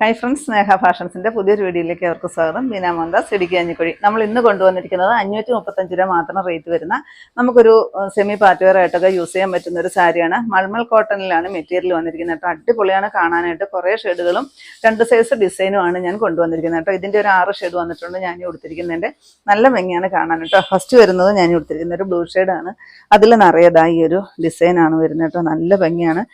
Hi friends സ്നേഹ ഫാഷൻസിന്റെ പുതിയൊരു വീഡിയോയിലേക്ക് അവർക്ക് സ്വാഗതം. ബീന മോഹൻദാസ് ഇടുക്കി അഞ്ഞിക്കുഴി നമ്മൾ ഇന്ന് കൊണ്ടുവന്നിരിക്കുന്നത് അഞ്ഞൂറ്റി മുപ്പത്തഞ്ച് രൂപ മാത്രം റേറ്റ് വരുന്ന നമുക്കൊരു സെമി പാർട്ടിവെയർ ആയിട്ടൊക്കെ യൂസ് ചെയ്യാൻ പറ്റുന്ന ഒരു സാരിയാണ്. മൾമൽ കോട്ടണിലാണ് മെറ്റീരിയൽ വന്നിരിക്കുന്നത് കേട്ടോ. അടിപൊളിയാണ് കാണാനായിട്ട്. കുറേ ഷെയ്ഡുകളും രണ്ട് സൈസ് ഡിസൈനുമാണ് ഞാൻ കൊണ്ടുവന്നിരിക്കുന്നത് കേട്ടോ. ഇതിന്റെ ഒരു ആറ് ഷെയ്ഡ് വന്നിട്ടുണ്ട് ഞാൻ കൊടുത്തിരിക്കുന്നതിന്റെ നല്ല ഭംഗിയാണ് കാണാൻ കേട്ടോ. ഫസ്റ്റ് വരുന്നത് ഞാൻ കൊടുത്തിരിക്കുന്ന ഒരു ബ്ലൂ ഷെയ്ഡാണ് അതിൽ നിറയതാ ഈ ഒരു ഡിസൈനാണ് വരുന്നത് കേട്ടോ. നല്ല ഭംഗിയാണ്.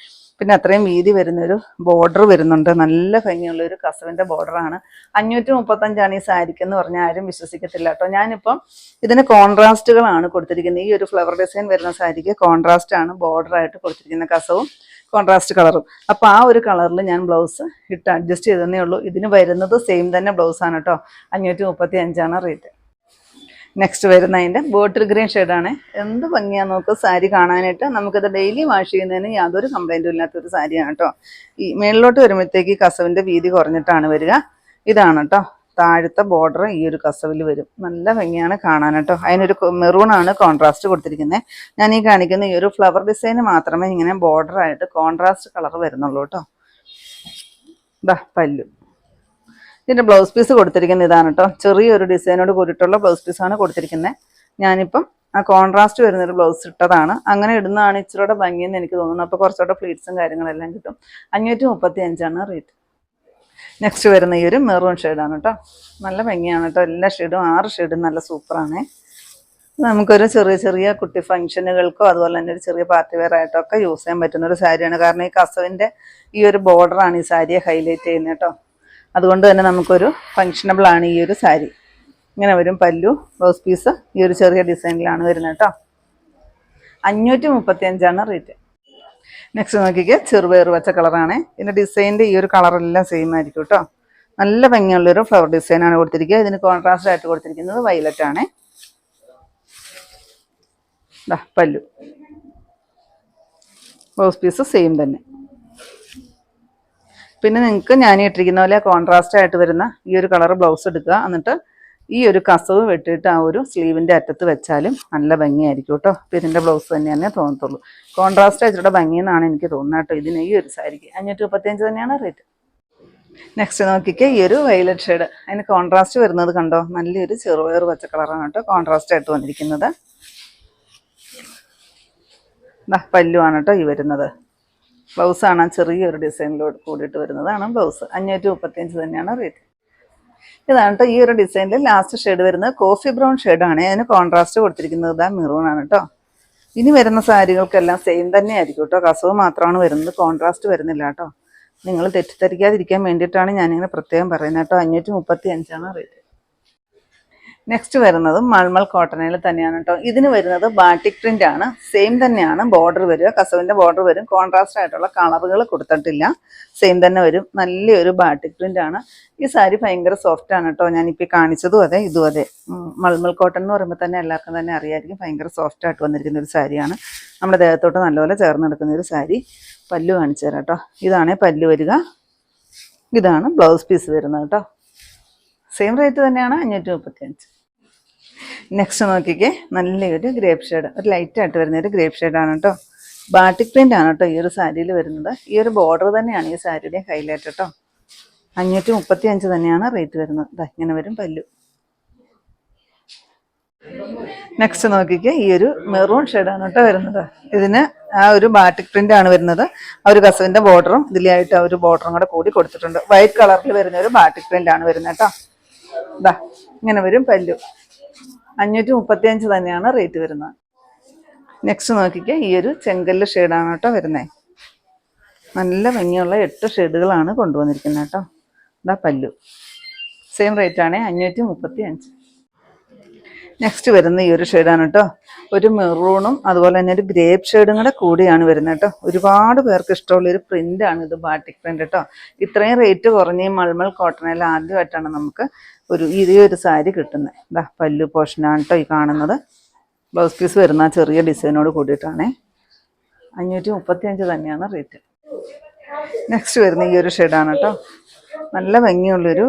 പിന്നെ അത്രയും വീതി വരുന്നൊരു ബോർഡർ വരുന്നുണ്ട്. നല്ല ഭംഗിയുള്ള ഒരു കസവിന്റെ ബോർഡറാണ് അഞ്ഞൂറ്റി മുപ്പത്തഞ്ചാണ് ഈ സാരിക്ക് എന്ന് പറഞ്ഞാൽ ആരും വിശ്വസിക്കത്തില്ല കേട്ടോ. ഞാനിപ്പം ഇതിന് കോൺട്രാസ്റ്റുകളാണ് കൊടുത്തിരിക്കുന്നത്. ഈ ഒരു ഫ്ലവർ ഡിസൈൻ വരുന്ന സാരിക്ക് കോൺട്രാസ്റ്റ് ആണ് ബോർഡർ ആയിട്ട് കൊടുത്തിരിക്കുന്ന കസവും കോൺട്രാസ്റ്റ് കളറും അപ്പോൾ ആ ഒരു കളറിൽ ഞാൻ ബ്ലൗസ് ഇട്ട് അഡ്ജസ്റ്റ് ചെയ്തതേ ഉള്ളൂ. ഇതിന് വരുന്നത് സെയിം തന്നെ ബ്ലൗസാണ് കേട്ടോ. അഞ്ഞൂറ്റി മുപ്പത്തി അഞ്ചാണ് റേറ്റ് നെക്സ്റ്റ് വരുന്ന അതിന്റെ ബോട്ടിൽ ഗ്രീൻ ഷെയ്ഡാണ് എന്ത് ഭംഗിയാ നോക്ക് സാരി കാണാനായിട്ട്. നമുക്കിത് ഡെയിലി വാഷ് ചെയ്യുന്നതിന് യാതൊരു കംപ്ലൈന്റും ഇല്ലാത്തൊരു സാരിയാണ് കേട്ടോ. ഈ മേളിലോട്ട് വരുമ്പോഴത്തേക്ക് കസവിന്റെ വീതി കുറഞ്ഞിട്ടാണ് വരിക. ഇതാണ് കേട്ടോ. താഴത്തെ ബോർഡർ ഈ ഒരു കസവിൽ വരും. നല്ല ഭംഗിയാണ് കാണാൻ കേട്ടോ. അതിനൊരു മെറൂൺ ആണ് കോൺട്രാസ്റ്റ് കൊടുത്തിരിക്കുന്നത് ഞാൻ ഈ കാണിക്കുന്ന ഈ ഒരു ഫ്ലവർ ഡിസൈന് മാത്രമേ ഇങ്ങനെ ബോർഡർ ആയിട്ട് കോൺട്രാസ്റ്റ് കളർ വരുന്നുള്ളൂ കേട്ടോ. ദാ പല്ലു. ഇതിന്റെ ബ്ലൗസ് പീസ് കൊടുത്തിരിക്കുന്നത് ഇതാണ് കേട്ടോ ചെറിയൊരു ഡിസൈനോട് കൂടിയിട്ടുള്ള ബ്ലൗസ് പീസാണ് കൊടുത്തിരിക്കുന്നത് ഞാനിപ്പം ആ കോൺട്രാസ്റ്റ് വരുന്നൊരു ബ്ലൗസ് ഇട്ടതാണ്. അങ്ങനെ ഇടുന്നതാണ് ഇച്ചിരൂടെ ഭംഗിയെന്ന് എനിക്ക് തോന്നുന്നു. അപ്പോൾ കുറച്ചുകൂടെ ഫ്ലീറ്റ്സും കാര്യങ്ങളെല്ലാം കിട്ടും. അഞ്ഞൂറ്റി മുപ്പത്തി അഞ്ചാണ് റേറ്റ് നെക്സ്റ്റ് വരുന്ന ഈ ഒരു മെറൂൺ ഷെയ്ഡാണ് കേട്ടോ നല്ല ഭംഗിയാണ് കേട്ടോ എല്ലാ ഷെയ്ഡും ആറ് ഷെയ്ഡും നല്ല സൂപ്പറാണ് നമുക്കൊരു ചെറിയ ചെറിയ കുട്ടി ഫംഗ്ഷനുകൾക്കോ അതുപോലെ തന്നെ ഒരു ചെറിയ പാർട്ടി വെയർ ആയിട്ടോ ഒക്കെ യൂസ് ചെയ്യാൻ പറ്റുന്ന ഒരു സാരിയാണ്. കാരണം ഈ കസവിന്റെ ഈ ഒരു ബോർഡറാണ് ഈ സാരിയെ ഹൈലൈറ്റ് ചെയ്യുന്നത് കേട്ടോ അതുകൊണ്ട് തന്നെ നമുക്കൊരു ഫങ്ഷനബിൾ ആണ് ഈ ഒരു സാരി. ഇങ്ങനെ വരും പല്ലു ബ്ലൗസ് പീസ് ഈ ഒരു ചെറിയ ഡിസൈനിലാണ് വരുന്നത് കേട്ടോ അഞ്ഞൂറ്റി മുപ്പത്തി അഞ്ചാണ് റേറ്റ് നെക്സ്റ്റ് നോക്കിക്ക് ചെറുപയർ വെച്ച കളറാണ് ഇതിന്റെ ഡിസൈനിന്റെ ഈ ഒരു കളറെല്ലാം സെയിം ആയിരിക്കും കേട്ടോ നല്ല ഭംഗിയുള്ളൊരു ഫ്ലവർ ഡിസൈനാണ് കൊടുത്തിരിക്കുക. ഇതിന് കോൺട്രാസ്റ്റ് ആയിട്ട് കൊടുത്തിരിക്കുന്നത് വയലറ്റ് ആണ്. പല്ലു. ബ്ലൗസ് പീസ് സെയിം തന്നെ. പിന്നെ നിങ്ങൾക്ക് ഞാൻ ഇട്ടിരിക്കുന്ന പോലെ കോൺട്രാസ്റ്റ് ആയിട്ട് വരുന്ന ഈ ഒരു കളർ ബ്ലൗസ് എടുക്കുക. എന്നിട്ട് ഈ ഒരു കസവ് വെട്ടിയിട്ട് ആ ഒരു സ്ലീവിന്റെ അറ്റത്ത് വെച്ചാലും നല്ല ഭംഗിയായിരിക്കും കേട്ടോ. അപ്പോൾ ഇതിന്റെ ബ്ലൗസ് തന്നെയാണ് തോന്നത്തുള്ളൂ. കോൺട്രാസ്റ്റ് ഇച്ചിരി ഭംഗി എന്നാണ് എനിക്ക് തോന്നുന്നത് കേട്ടോ ഇതിന് ഈ ഒരു സാരിക്ക് അഞ്ഞൂറ്റി മുപ്പത്തിയഞ്ച് തന്നെയാണ് റേറ്റ് നെക്സ്റ്റ് നോക്കിക്കേ ഈ ഒരു വയലറ്റ് ഷെയ്ഡ് അതിന് കോൺട്രാസ്റ്റ് വരുന്നത് കണ്ടോ? നല്ലൊരു ചെറുപയർ പച്ച കളറാണ് കേട്ടോ കോൺട്രാസ്റ്റ് ആയിട്ട് വന്നിരിക്കുന്നത്. പല്ലുവാണ് കേട്ടോ ഈ വരുന്നത്. ബ്ലൗസാണ് ചെറിയൊരു ഡിസൈനിലോട് കൂടിയിട്ട് വരുന്നതാണ് ബ്ലൗസ്. അഞ്ഞൂറ്റി മുപ്പത്തിയഞ്ച് തന്നെയാണ് റേറ്റ് ഇതാണ് കേട്ടോ ഈ ഒരു ഡിസൈനിൽ ലാസ്റ്റ് ഷെയ്ഡ് വരുന്നത്. കോഫി ബ്രൗൺ ഷെയ്ഡാണ് അതിന് കോൺട്രാസ്റ്റ് കൊടുത്തിരിക്കുന്നത് ഇതാ മിറൂൺ ആണ് കേട്ടോ ഇനി വരുന്ന സാരികൾക്കെല്ലാം സെയിം തന്നെ ആയിരിക്കും കേട്ടോ കസവ് മാത്രമാണ് വരുന്നത്. കോൺട്രാസ്റ്റ് വരുന്നില്ല കേട്ടോ നിങ്ങൾ തെറ്റിദ്ധരിക്കാതിരിക്കാൻ വേണ്ടിയിട്ടാണ് ഞാനിങ്ങനെ പ്രത്യേകം പറയുന്നത് കേട്ടോ അഞ്ഞൂറ്റി മുപ്പത്തി അഞ്ചാണ് റേറ്റ് നെക്സ്റ്റ് വരുന്നത് മൾമൽ കോട്ടണിൽ തന്നെയാണ് കേട്ടോ ഇതിന് വരുന്നത് ബാട്ടിക് പ്രിന്റ് ആണ്. സെയിം തന്നെയാണ്. ബോർഡർ വരിക. കസവിന്റെ ബോർഡർ വരും. കോൺട്രാസ്റ്റ് ആയിട്ടുള്ള കളറുകൾ കൊടുത്തിട്ടില്ല. സെയിം തന്നെ വരും. നല്ലൊരു ബാട്ടിക് പ്രിന്റ് ആണ്. ഈ സാരി ഭയങ്കര സോഫ്റ്റ് ആണ് കേട്ടോ ഞാനിപ്പോൾ കാണിച്ചതും അതെ ഇതും അതെ. മൾമൾ കോട്ടൺ എന്ന് പറയുമ്പോൾ തന്നെ എല്ലാവർക്കും തന്നെ അറിയായിരിക്കും. ഭയങ്കര സോഫ്റ്റ് ആയിട്ട് വന്നിരിക്കുന്ന ഒരു സാരിയാണ്. നമ്മുടെ ദേഹത്തോട്ട് നല്ലപോലെ ചേർന്ന് എടുക്കുന്ന ഒരു സാരി. പല്ലു കാണിച്ചു തരാം കേട്ടോ ഇതാണേ പല്ലു വരിക. ഇതാണ് ബ്ലൗസ് പീസ് വരുന്നത് കേട്ടോ സെയിം റേറ്റ് തന്നെയാണ് അഞ്ഞൂറ്റി മുപ്പത്തി അഞ്ച് നെക്സ്റ്റ് നോക്കിക്കേ. നല്ലൊരു ഗ്രേപ്പ് ഷെയ്ഡ് ഒരു ലൈറ്റ് ആയിട്ട് വരുന്ന ഒരു ഗ്രേപ്പ് ഷെയ്ഡാണ് കേട്ടോ ബാട്ടിക് പ്രിന്റ് ആണ് കേട്ടോ ഈ ഒരു സാരിയിൽ വരുന്നത്. ഈ ഒരു ബോർഡർ തന്നെയാണ് ഈ സാരിയുടെ ഹൈലൈറ്റ് കേട്ടോ അഞ്ഞൂറ്റി മുപ്പത്തി അഞ്ച് തന്നെയാണ് റേറ്റ് വരുന്നത്. ദാ ഇങ്ങനെ വരും പല്ലു. നെക്സ്റ്റ് നോക്കിക്കേ. ഈ ഒരു മെറൂൺ ഷെയ്ഡാണ് കേട്ടോ വരുന്നത്. ഇതിന് ആ ഒരു ബാട്ടിക് പ്രിന്റ് ആണ് വരുന്നത്. ആ ഒരു കസവിന്റെ ബോർഡറും ഇതിലായിട്ട് ആ ഒരു ബോർഡറും കൂടെ കൂടി കൊടുത്തിട്ടുണ്ട്. വൈറ്റ് കളറിൽ വരുന്ന ഒരു ബാട്ടിക് പ്രിന്റ് ആണ് വരുന്നത് കേട്ടോ ഇതാ ഇങ്ങനെ വരും പല്ലു. അഞ്ഞൂറ്റി മുപ്പത്തി അഞ്ച് തന്നെയാണ് റേറ്റ് വരുന്നത്. നെക്സ്റ്റ് നോക്കിക്കേ ഈ ഒരു ചെങ്കല്ല് ഷെയ്ഡാണ് കേട്ടോ വരുന്നത് നല്ല ഭംഗിയുള്ള എട്ട് ഷെയ്ഡുകളാണ് കൊണ്ടുവന്നിരിക്കുന്നത് കേട്ടോ. ഇതാ പല്ലു. സെയിം റേറ്റ് ആണ് അഞ്ഞൂറ്റി മുപ്പത്തി അഞ്ച് നെക്സ്റ്റ് വരുന്ന ഈ ഒരു ഷെയ്ഡാണ് കേട്ടോ ഒരു മെറൂണും അതുപോലെ തന്നെ ഒരു ഗ്രേപ്പ് ഷെയ്ഡും കൂടെ കൂടിയാണ് വരുന്നത് കേട്ടോ ഒരുപാട് പേർക്ക് ഇഷ്ടമുള്ള ഒരു പ്രിന്റ് ആണ് ഇത് ബാട്ടിക് പ്രിന്റ് കേട്ടോ ഇത്രയും റേറ്റ് കുറഞ്ഞ മൾമൾ കോട്ടണിൽ ആദ്യമായിട്ടാണ് നമുക്ക് ഒരു ഈ ഒരു സാരി കിട്ടുന്നത്. പല്ലു പോഷനാണ് കേട്ടോ ഈ കാണുന്നത്. ബ്ലൗസ് പീസ് വരുന്ന ചെറിയ ഡിസൈനോട് കൂടിയിട്ടാണേ. അഞ്ഞൂറ്റി മുപ്പത്തി അഞ്ച് തന്നെയാണ് റേറ്റ് നെക്സ്റ്റ് വരുന്ന ഈ ഒരു ഷെയ്ഡാണ് കേട്ടോ നല്ല ഭംഗിയുള്ളൊരു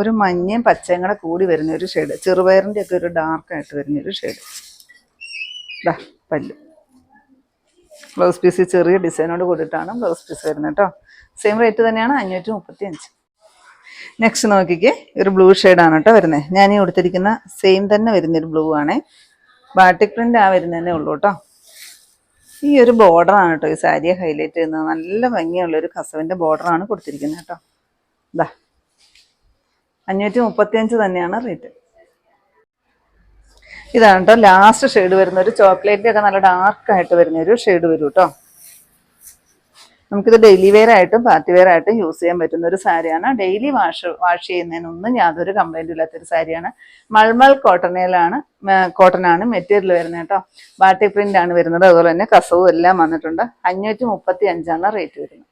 ഒരു മഞ്ഞയും പച്ചയും കൂടെ കൂടി വരുന്ന ഒരു ഷെയ്ഡ് ചെറുപയറിന്റെ ഒക്കെ ഒരു ഡാർക്കായിട്ട് വരുന്ന ഒരു ഷെയ്ഡ് ഇതാ പല്ല്. ബ്ലൗസ് പീസ് ചെറിയ ഡിസൈനോട് കൂടിയിട്ടാണ് ബ്ലൗസ് പീസ് വരുന്നത് കേട്ടോ സെയിം റേറ്റ് തന്നെയാണ് അഞ്ഞൂറ്റി മുപ്പത്തി അഞ്ച് നെക്സ്റ്റ് നോക്കിക്കേ ഒരു ബ്ലൂ ഷെയ്ഡാണ് കേട്ടോ വരുന്നത് ഞാൻ ഈ കൊടുത്തിരിക്കുന്ന സെയിം തന്നെ വരുന്നൊരു ബ്ലൂ ആണേ. ബാട്ടിക് പ്രിന്റ് ആ വരുന്നതന്നെ ഉള്ളൂ കേട്ടോ ഈ ഒരു ബോർഡറാണ് കേട്ടോ ഈ സാരിയെ ഹൈലൈറ്റ് ചെയ്യുന്നത്. നല്ല ഭംഗിയുള്ള ഒരു കസവിന്റെ ബോർഡറാണ് കൊടുത്തിരിക്കുന്നത് കേട്ടോ ഇതാ അഞ്ഞൂറ്റി മുപ്പത്തിയഞ്ച് തന്നെയാണ് റേറ്റ് ഇതാണ് കേട്ടോ ലാസ്റ്റ് ഷെയ്ഡ് വരുന്ന ഒരു ചോക്ലേറ്റ് ഒക്കെ നല്ല ഡാർക്ക് ആയിട്ട് വരുന്ന ഒരു ഷെയ്ഡ് വരും കേട്ടോ നമുക്കിത് ഡെയിലി വെയർ ആയിട്ടും പാർട്ടി വെയർ ആയിട്ടും യൂസ് ചെയ്യാൻ പറ്റുന്ന ഒരു സാരിയാണ്. ഡെയിലി വാഷ് വാഷ് ചെയ്യുന്നതിനൊന്നും യാതൊരു കംപ്ലൈന്റും ഇല്ലാത്തൊരു സാരിയാണ്. മൾമൾ കോട്ടൺ ആണ് മെറ്റീരിയൽ വരുന്നത് കേട്ടോ ബാട്ടി പ്രിന്റ് ആണ് വരുന്നത്. അതുപോലെ തന്നെ കസവും എല്ലാം വന്നിട്ടുണ്ട്. അഞ്ഞൂറ്റി മുപ്പത്തി അഞ്ചാണ് റേറ്റ് വരുന്നത്.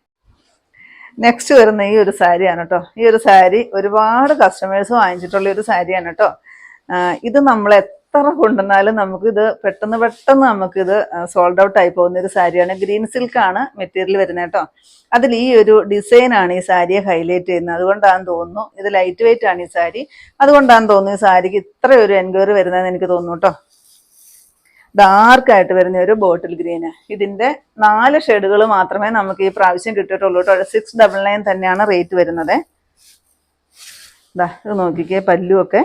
നെക്സ്റ്റ് വരുന്ന ഈ ഒരു സാരിയാണ് കേട്ടോ ഈ ഒരു സാരി ഒരുപാട് കസ്റ്റമേഴ്സ് വാങ്ങിച്ചിട്ടുള്ള ഒരു സാരിയാണ് കേട്ടോ ഇത് നമ്മൾ എത്ര കൊണ്ടുവന്നാലും നമുക്കിത് പെട്ടെന്ന് പെട്ടെന്ന് നമുക്കിത് സോൾഡ് ഔട്ട് ആയി പോകുന്ന ഒരു സാരിയാണ് ഗ്രീൻ സിൽക്ക് ആണ് മെറ്റീരിയൽ വരുന്നത് കേട്ടോ അതിൽ ഈ ഒരു ഡിസൈനാണ് ഈ സാരിയെ ഹൈലൈറ്റ് ചെയ്യുന്നത്. അതുകൊണ്ടാണ് തോന്നുന്നു ഇത് ലൈറ്റ് വെയിറ്റ് ആണ് ഈ സാരി അതുകൊണ്ടാണ് തോന്നുന്നു ഈ സാരിക്ക് ഇത്ര ഒരു എൻക്വയറി വരുന്നതെന്ന് എനിക്ക് തോന്നുന്നു കേട്ടോ ഡാർക്ക് ആയിട്ട് വരുന്ന ഒരു ബോട്ടിൽ ഗ്രീന് ഇതിന്റെ നാല് ഷെയ്ഡുകൾ മാത്രമേ നമുക്ക് ഈ പ്രാവശ്യം കിട്ടിയിട്ടുള്ളൂ കേട്ടോ. സിക്സ് ഡബിൾ നയൻ തന്നെയാണ് റേറ്റ് വരുന്നത്. ഇതാ നോക്കിക്കേ പല്ലുമൊക്കെ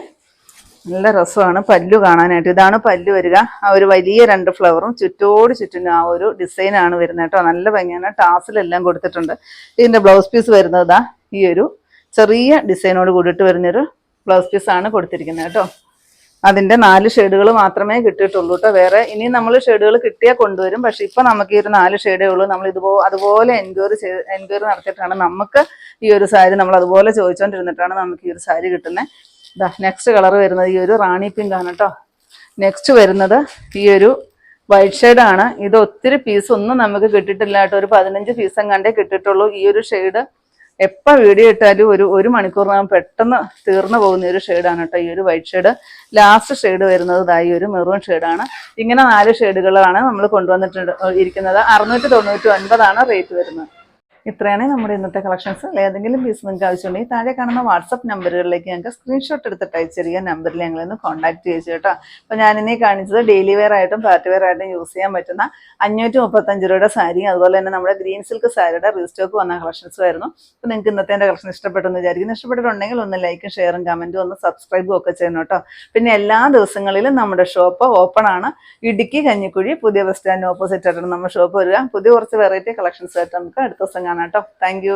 നല്ല രസമാണ് പല്ലു കാണാനായിട്ട്. ഇതാണ് പല്ലു വരിക. ആ ഒരു വലിയ രണ്ട് ഫ്ലവറും ചുറ്റോട് ചുറ്റും ആ ഒരു ഡിസൈനാണ് വരുന്നത് കേട്ടോ. നല്ല ഭംഗിയാണ്. ടാസിലെല്ലാം കൊടുത്തിട്ടുണ്ട്. ഇതിന്റെ ബ്ലൗസ് പീസ് വരുന്നത് ഈ ഒരു ചെറിയ ഡിസൈനോട് കൂടിയിട്ട് വരുന്നൊരു ബ്ലൗസ് പീസാണ് കൊടുത്തിരിക്കുന്നത് കേട്ടോ. അതിന്റെ നാല് ഷെയ്ഡുകൾ മാത്രമേ കിട്ടിയിട്ടുള്ളൂ കേട്ടോ വേറെ ഇനി നമ്മൾ ഷെയ്ഡുകൾ കിട്ടിയാൽ കൊണ്ടുവരും. പക്ഷെ ഇപ്പൊ നമുക്ക് ഈ ഒരു നാല് ഷെയ്ഡേ ഉള്ളൂ. നമ്മൾ ഇതുപോലെ അതുപോലെ എൻക്വയറി ചെയ്ത് എൻക്വയറി നടത്തിയിട്ടാണ് നമുക്ക് ഈ ഒരു സാരി നമ്മൾ അതുപോലെ ചോദിച്ചുകൊണ്ടിരുന്നിട്ടാണ് നമുക്ക് ഈ ഒരു സാരി കിട്ടുന്നത് നെക്സ്റ്റ് കളർ വരുന്നത് ഈ ഒരു റാണി പിങ്ക് ആണ് കേട്ടോ നെക്സ്റ്റ് വരുന്നത് ഈ ഒരു വൈറ്റ് ഷെയ്ഡ് ആണ്. ഇത് ഒത്തിരി പീസ് ഒന്നും നമുക്ക് കിട്ടിയിട്ടില്ല കേട്ടോ ഒരു പതിനഞ്ച് പീസും കണ്ടേ കിട്ടിയിട്ടുള്ളൂ ഈ ഒരു ഷെയ്ഡ്. എപ്പോൾ വീഡിയോ ഇട്ടാലും ഒരു ഒരു മണിക്കൂറിനകം പെട്ടെന്ന് തീർന്നു പോകുന്ന ഒരു ഷെയ്ഡാണ് കേട്ടോ ഈ ഒരു വൈറ്റ് ഷെയ്ഡ് ലാസ്റ്റ് ഷെയ്ഡ് വരുന്നത് ഒരു മെറൂൺ ഷെയ്ഡാണ് ഇങ്ങനെ നാല് ഷെയ്ഡുകളാണ് നമ്മൾ കൊണ്ടുവന്നിട്ടുണ്ട് ഇരിക്കുന്നത്. അറുന്നൂറ്റി തൊണ്ണൂറ്റി ഒൻപതാണ് റേറ്റ് വരുന്നത്. ഇത്രയാണ് നമ്മുടെ ഇന്നത്തെ കളക്ഷൻസ് ഏതെങ്കിലും പീസ് നിങ്ങൾക്ക് ആവശ്യമുണ്ടെങ്കിൽ താഴെ കാണുന്ന വാട്സപ്പ് നമ്പറുകളിലേക്ക് ഞങ്ങൾക്ക് സ്ക്രീൻഷോട്ട് എടുത്തിട്ട് അയച്ചെറിയ നമ്പറിൽ ഞങ്ങൾ ഒന്ന് കോൺടാക്ട് ചെയ്യിച്ചു കേട്ടോ. അപ്പോൾ ഞാനിനി കാണിച്ചത് ഡെയിലി വെയർ ആയിട്ടും പാർട്ടി വെയർ ആയിട്ടും യൂസ് ചെയ്യാൻ പറ്റുന്ന അഞ്ഞൂറ്റി മുപ്പത്തഞ്ച് രൂപയുടെ സാരി അതുപോലെ തന്നെ നമ്മുടെ ഗ്രീൻ സിൽക്ക് സാരിയുടെ റീസ്റ്റോക്ക് വന്ന കളക്ഷൻസ് ആയിരുന്നു. അപ്പോൾ നിങ്ങൾക്ക് ഇന്നത്തെ എന്റെ കളക്ഷൻ ഇഷ്ടപ്പെട്ടെന്ന് വിചാരിക്കുന്നു. ഇഷ്ടപ്പെട്ടിട്ടുണ്ടെങ്കിൽ ഒന്ന് ലൈക്കും ഷെയറും കമന്റും ഒന്ന് സബ്സ്ക്രൈബും ഒക്കെ ചെയ്യണം കേട്ടോ. പിന്നെ എല്ലാ ദിവസങ്ങളിലും നമ്മുടെ ഷോപ്പ് ഓപ്പൺ ആണ്. ഇടുക്കി കഞ്ഞിക്കുഴി പുതിയ ബസ് സ്റ്റാൻഡിന് ഓപ്പോസിറ്റ് ആയിട്ടാണ് നമ്മുടെ ഷോപ്പ് വരിക. പുതിയ കുറച്ച് വെറൈറ്റി കളക്ഷൻസ് ആയിട്ട് നമുക്ക് അടുത്ത ദിവസം കാണാം കേട്ടോ. താങ്ക്